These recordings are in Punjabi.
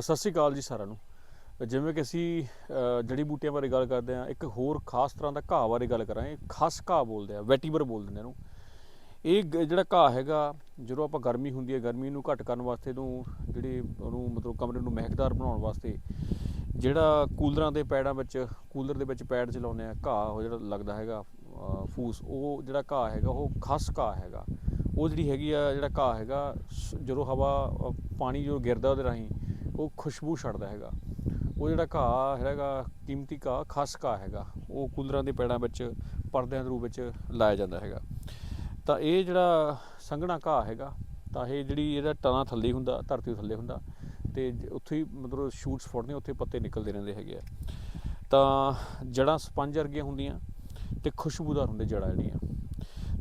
ਸਤਿ ਸ਼੍ਰੀ ਅਕਾਲ ਜੀ ਸਾਰਿਆਂ ਨੂੰ। ਜਿਵੇਂ ਕਿ ਅਸੀਂ ਜੜੀ ਬੂਟੀਆਂ ਬਾਰੇ ਗੱਲ ਕਰਦੇ ਹਾਂ, ਇੱਕ ਹੋਰ ਖਾਸ ਤਰ੍ਹਾਂ ਦਾ ਘਾਹ ਬਾਰੇ ਗੱਲ ਕਰਾਂਗੇ। ਖਸ ਘਾਹ ਬੋਲਦੇ ਆ, ਵੈਟੀਬਰ ਬੋਲਦੇ ਨੇ ਇਹਨੂੰ। ਇਹ ਗ- ਜਿਹੜਾ ਘਾਹ ਹੈਗਾ, ਜਦੋਂ ਆਪਾਂ ਗਰਮੀ ਹੁੰਦੀ ਹੈ, ਗਰਮੀ ਨੂੰ ਘੱਟ ਕਰਨ ਵਾਸਤੇ ਇਹਨੂੰ, ਜਿਹੜੀ ਉਹਨੂੰ ਮਤਲਬ ਕਮਰੇ ਨੂੰ ਮਹਿਕਦਾਰ ਬਣਾਉਣ ਵਾਸਤੇ, ਜਿਹੜਾ ਕੂਲਰਾਂ ਦੇ ਪੈੜਾਂ ਵਿੱਚ, ਕੂਲਰ ਦੇ ਵਿੱਚ ਪੈੜ ਚਲਾਉਂਦੇ ਆ, ਘਾਹ ਉਹ ਜਿਹੜਾ ਲੱਗਦਾ ਹੈਗਾ ਫੂਸ, ਉਹ ਜਿਹੜਾ ਘਾਹ ਹੈਗਾ, ਉਹ ਖਸ ਘਾਹ ਹੈਗਾ। ਉਹ ਜਿਹੜੀ ਹੈਗੀ ਆ, ਜਿਹੜਾ ਘਾਹ ਹੈਗਾ, ਸ- ਜਦੋਂ ਹਵਾ ਪਾਣੀ ਜਦੋਂ ਗਿਰਦਾ ਉਹਦੇ ਰਾਹੀਂ ਉਹ ਖੁਸ਼ਬੂ ਛੱਡਦਾ ਹੈਗਾ। ਉਹ ਜਿਹੜਾ ਘਾਹ ਹੈਗਾ, ਕੀਮਤੀ ਘਾਹ, ਖਸ ਘਾਹ ਹੈਗਾ, ਉਹ ਕੂਲਰਾਂ ਦੇ ਪੈੜਾਂ ਵਿੱਚ, ਪਰਦਿਆਂ ਦੇ ਰੂਪ ਵਿੱਚ ਲਾਇਆ ਜਾਂਦਾ ਹੈਗਾ। ਤਾਂ ਇਹ ਜਿਹੜਾ ਸੰਘਣਾ ਘਾਹ ਹੈਗਾ, ਤਾਂ ਇਹ ਜਿਹੜੀ ਇਹਦਾ ਟਨਾ ਥੱਲੇ ਹੁੰਦਾ, ਧਰਤੀ ਥੱਲੇ ਹੁੰਦਾ, ਤੇ ਜ- ਉੱਥੇ ਹੀ ਮਤਲਬ ਸ਼ੂਟਸ ਫੁੱਟਦੇ ਉੱਥੇ ਪੱਤੇ ਨਿਕਲਦੇ ਰਹਿੰਦੇ ਹੈਗੇ ਆ। ਤਾਂ ਜੜਾਂ ਸਪੰਜ ਵਰਗੀਆਂ ਹੁੰਦੀਆਂ ਤੇ ਖੁਸ਼ਬੂਦਾਰ ਹੁੰਦੇ ਜੜਾਂ ਜਿਹੜੀਆਂ।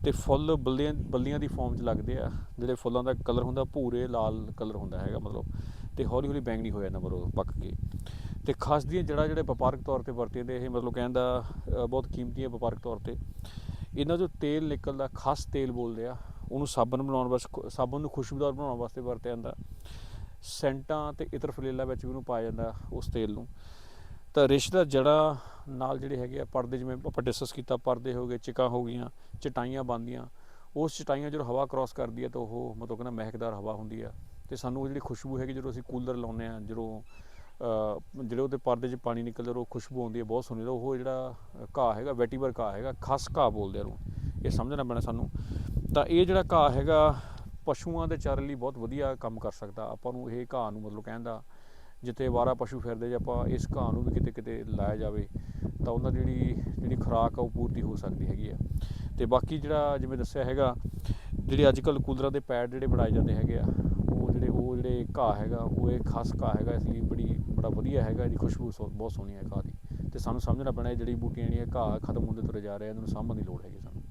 ਤੇ ਫੁੱਲ ਬੱਲੀਆਂ ਬੱਲੀਆਂ ਦੀ ਫਾਰਮ 'ਚ ਲੱਗਦੇ ਆ, ਜਿਹੜੇ ਫੁੱਲਾਂ ਦਾ ਕਲਰ ਹੁੰਦਾ, ਭੂਰੇ, ਲਾਲ ਕਲਰ ਹੁੰਦਾ ਹੈਗਾ ਮਤਲਬ। ਤੇ ਹੌਲੀ ਹੌਲੀ ਬੈਂਗਣੀ ਹੋ ਜਾਂਦਾ ਮਤਲਬ ਪੱਕ ਕੇ। ਤੇ ਖਾਸ ਦੀਆਂ ਜੜਾਂ ਜਿਹੜੇ ਵਪਾਰਕ ਤੌਰ ਤੇ ਵਰਤੇ ਜਾਂਦੇ ਇਹ ਮਤਲਬ ਕਹਿਣ ਦਾ ਬਹੁਤ ਕੀਮਤੀ ਹੈ ਵਪਾਰਕ ਤੌਰ ਤੇ। ਇਹਨਾਂ ਜੋ ਤੇਲ ਨਿਕਲਦਾ, ਖਾਸ ਤੇਲ ਬੋਲਦੇ ਆ। ਉਹਨੂੰ ਸਾਬਣ ਬਣਾਉਣ ਵਾਸਤੇ ਸਾਬਣ ਨੂੰ ਖੁਸ਼ਬੂਦਾਰ ਬਣਾਉਣ ਵਾਸਤੇ ਵਰਤਿਆ ਜਾਂਦਾ। ਸੈਂਟਾਂ ਤੇ ਇਤਰ ਫਲੇਲਾ ਵਿੱਚ ਵੀ ਉਹਨੂੰ ਪਾਇਆ ਜਾਂਦਾ ਉਸ ਤੇਲ ਨੂੰ। ਤਾਂ ਰਿਸ਼ਤਾ ਜੜਾ ਨਾਲ ਜਿਹੜੇ ਹੈਗੇ ਆ, ਪਰਦੇ ਜਿਵੇਂ ਆਪਾਂ ਡਿਸਕਸ ਕੀਤਾ, ਪਰਦੇ ਹੋ ਗਏ, ਚਿਕਾਂ ਹੋ ਗਈਆਂ, ਚਟਾਈਆਂ ਬਣਦੀਆਂ। ਉਸ ਚਟਾਈਆਂ ਜਦੋਂ ਹਵਾ ਕ੍ਰਾਸ ਕਰਦੀ ਹੈ ਤਾਂ ਉਹ ਮਤਲਬ ਕਹਿੰਦਾ ਮਹਿਕਦਾਰ ਹਵਾ ਹੁੰਦੀ ਆ। ਤੇ ਸਾਨੂੰ ਉਹ ਜਿਹੜੀ ਖੁਸ਼ਬੂ ਹੈਗੀ ਜਦੋਂ ਅਸੀਂ ਕੂਲਰ ਲਾਉਂਦੇ ਆ ਜਦੋਂ ਜਿਹੜੇ ਉਹਦੇ ਪਰਦੇ 'ਚ ਪਾਣੀ ਨਿਕਲਦਾ ਉਹ ਖੁਸ਼ਬੂ ਆਉਂਦੀ ਹੈ, ਬਹੁਤ ਸੋਹਣੀ ਉਹ ਜਿਹੜਾ ਘਾਹ ਹੈਗਾ ਵੈਟੀਵਰ ਘਾਹ ਹੈਗਾ, ਖਸ ਘਾਹ ਬੋਲਦੇ ਆ ਉਹਨੂੰ ਇਹ ਸਮਝਣਾ ਪੈਣਾ ਸਾਨੂੰ। ਤਾਂ ਇਹ ਜਿਹੜਾ ਘਾਹ ਹੈਗਾ, ਪਸ਼ੂਆਂ ਦੇ ਚਾਰੇ ਲਈ ਬਹੁਤ ਵਧੀਆ ਕੰਮ ਕਰ ਸਕਦਾ। ਆਪਾਂ ਨੂੰ ਇਹ ਘਾਹ ਨੂੰ ਮਤਲਬ ਕਹਿੰਦਾ ਜਿੱਥੇ ਵਾਰਾ ਪਸ਼ੂ ਫਿਰਦੇ ਜੇ ਆਪਾਂ ਇਸ ਘਾਹ ਨੂੰ ਵੀ ਕਿਤੇ ਕਿਤੇ ਲਾਇਆ ਜਾਵੇ, ਤਾਂ ਉਹਨਾਂ ਦੀ ਜਿਹੜੀ ਜਿਹੜੀ ਖੁਰਾਕ ਆ ਉਹ ਪੂਰਤੀ ਹੋ ਸਕਦੀ ਹੈਗੀ ਆ। ਤੇ ਬਾਕੀ ਜਿਹੜਾ ਜਿਵੇਂ ਦੱਸਿਆ ਹੈਗਾ, ਜਿਹੜੇ ਅੱਜ ਕੱਲ ਕੂਲਰਾਂ ਦੇ ਪੈਡ ਜਿਹੜੇ ਬਣਾਏ ਜਾਂਦੇ ਹੈਗੇ ਆ ਉਹ ਜਿਹੜੇ ਘਾਹ ਹੈਗਾ, ਉਹ ਇਹ ਖਾਸ ਘਾਹ ਹੈਗਾ, ਇਸ ਲਈ ਬੜੀ, ਬੜਾ ਵਧੀਆ ਹੈਗਾ, ਇਹਦੀ ਖੁਸ਼ਬੂ ਸੋ- ਬਹੁਤ ਸੋਹਣੀ ਹੈ ਘਾਹ ਦੀ। ਤੇ ਸਾਨੂੰ ਸਮਝਣਾ ਪੈਣਾ, ਇਹ ਜਿਹੜੀ ਬੂਟੀਆਂ ਜਿਹੜੀਆਂ ਘਾਹ ਖਤਮ ਹੁੰਦੇ ਤੁਰੇ ਜਾ ਰਹੇ ਇਹਨਾਂ ਨੂੰ ਸਾਂਭਣ ਦੀ ਲੋੜ ਹੈਗੀ ਸਾਨੂੰ।